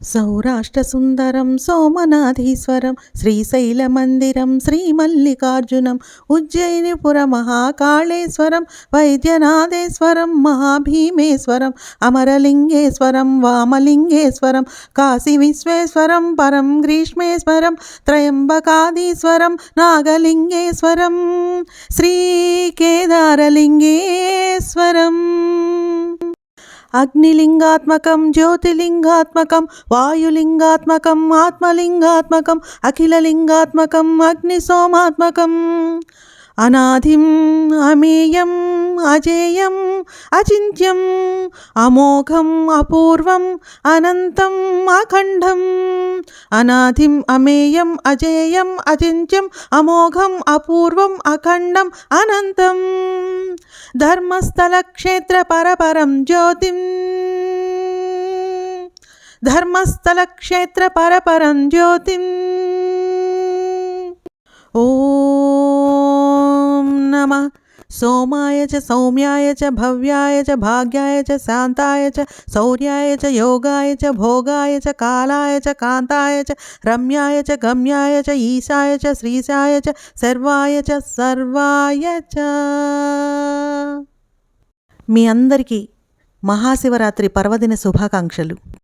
సౌరాష్ట్ర సుందరం సోమనాథీశ్వరం శ్రీశైల శ్రీశైలమందిరం శ్రీమల్లికార్జునం ఉజ్జయినిపుర మహాకాళేశ్వరం వైద్యనాథేశ్వరం మహాభీమేశ్వరం అమరలింగేశ్వరం వామలింగేశ్వరం కాశీ విశ్వేశ్వరం పరం గ్రీష్మేశ్వరం త్రయంబకాదీశ్వరం నాగలింగేశ్వరం శ్రీ కేదారలింగేశ్వరం అగ్నిలింగాత్మకం జ్యోతిలింగాత్మకం వాయులింగాత్మకం ఆత్మలింగాత్మకం అఖిలలింగాత్మకం అగ్నిసోమాత్మకం. అనాథిం అమేయం అజేయం అచింత్యం అమోఘం అపూర్వం అనంతం అఖండం అనాథిం అమేయం అజేయం అచింత్యం అమోఘం అపూర్వం అఖండం అనంతం. ధర్మస్థల క్షేత్ర పరపరం జ్యోతిం. ధర్మస్థల క్షేత్ర పరపరం జ్యోతిం. ఓం నమ. సోమాయ చ సౌమ్యాయ చ భవ్యాయ చ భాగ్యాయ చ శాంతాయ చ శౌర్యాయ చ యోగాయ చ భోగాయ చ కాలాయ చ కాంతాయ చ రమ్యాయ చ గమ్యాయ చ ఈశాయ చ శ్రీశాయ చ సర్వాయ చ సర్వాయ చ. మీ అందరికీ మహాశివరాత్రి పర్వదిన శుభాకాంక్షలు.